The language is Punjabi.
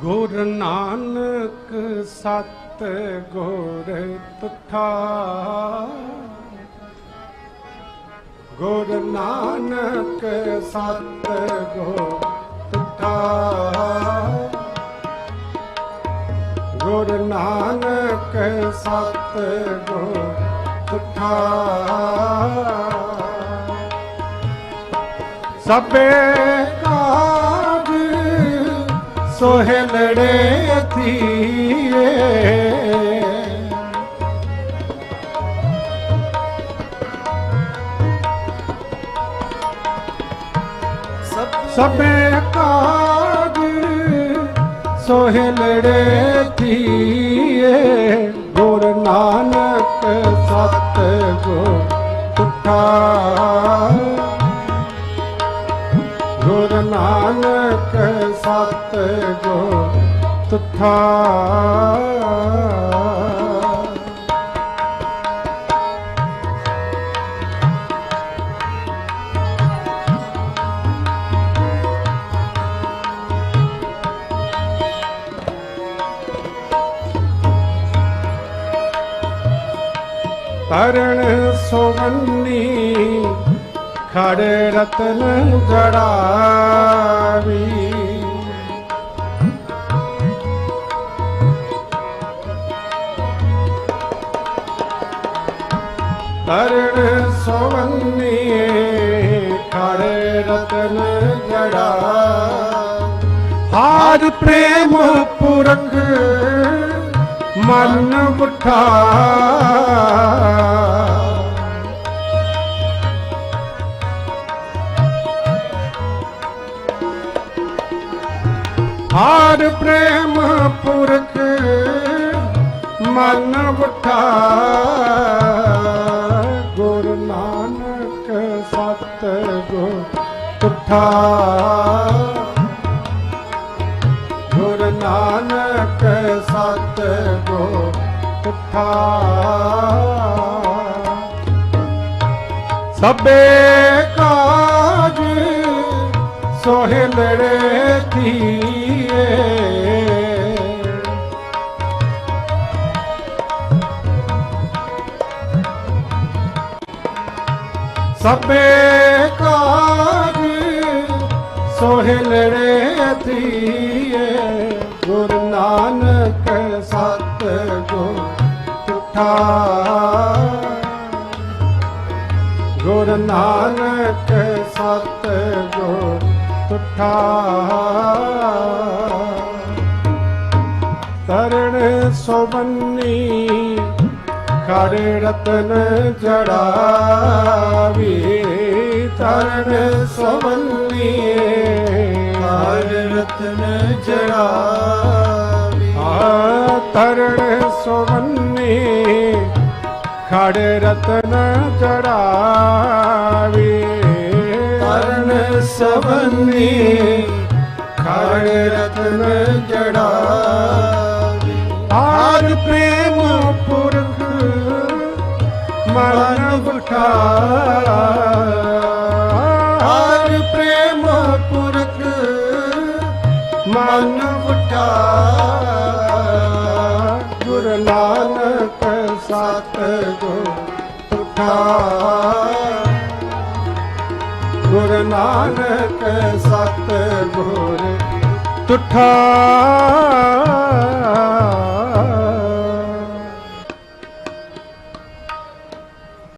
ਗੁਰ ਨਾਨਕ ਸਤ ਗੁਰ ਤੁਠਾ ਗੁਰ ਨਾਨਕ ਸਤ ਗੁਰ ਤੁਠਾ ਗੁਰ ਨਾਨਕ ਸਤ ਗੁਰ ਤੁਠਾ ਸਭੇ ਸੋਹਲੜੇ ਥੀਏ ਸਭੇ ਕਾਜ ਸੋਹਲੜੇ ਥੀਏ ਗੁਰ ਨਾਨਕ ਸਤ ਗੁਰ ਤੁਠਾ ਸਤ ਗੁਰ ਤੁਠਾ ਤਰਣ ਸੋਵੰਨੀ ਖੜ ਰਤਨ ਜੜਾਵੀ। ਤਰਣ ਸੋਵੰਨੀ ਖੜ ਰਤਨ ਜੜਾ। ਹਾਰ ਪ੍ਰੇਮ ਪੁਰਖ ਮਨ ਉਠਾ। ਹਾਰ ਪ੍ਰੇਮ ਪੁਰਖ ਮਨ ਉਠਾ। ਤੁਠਾ ਗੁਰ ਨਾਨਕ ਸਤ ਗੁਰ ਤੁਠਾ ਸਭੇ ਕਾਜ ਸੋਹਿਲੜੇ ਥੀਏ ਸਭੇ ਕਾਜ ਸੋਹਿਲੜੇ ਥੀਏ ਗੁਰ ਨਾਨਕ ਸਤ ਗੁਰ ਤੁਠਾ ਗੁਰ ਨਾਨਕ ਸਤ ਗੁਰ ਤੁਠਾ ਤਰਣ ਸੋਬੰਨੀ ਖੜ ਰਤਨ ਜੜਾਵੀ ਤਰਣ ਸੋਬੰਨੀ ਹਰ ਰਤਨ ਜੜਾਵੀ ਆ ਤਰਣ ਸੋਬੰਨੀ ਖੜ ਰਤਨ ਜੜਾਵੀ ਤਰਨ ਸਬੰਨੀ ਖੜ ਰਤਨ ਜੜਾਵੀ ਆਰ ਪ੍ਰੇਮ ਮਨ ਉਠਾ ਹਰ ਪ੍ਰੇਮ ਪੁਰਖ ਮਨ ਉਠਾ ਗੁਰ ਨਾਨਕ ਸਤ ਗੁਰ ਉਠਾ। ਗੁਰ ਨਾਨਕ ਸਤ ਗੁਰ ਤੁਠਾ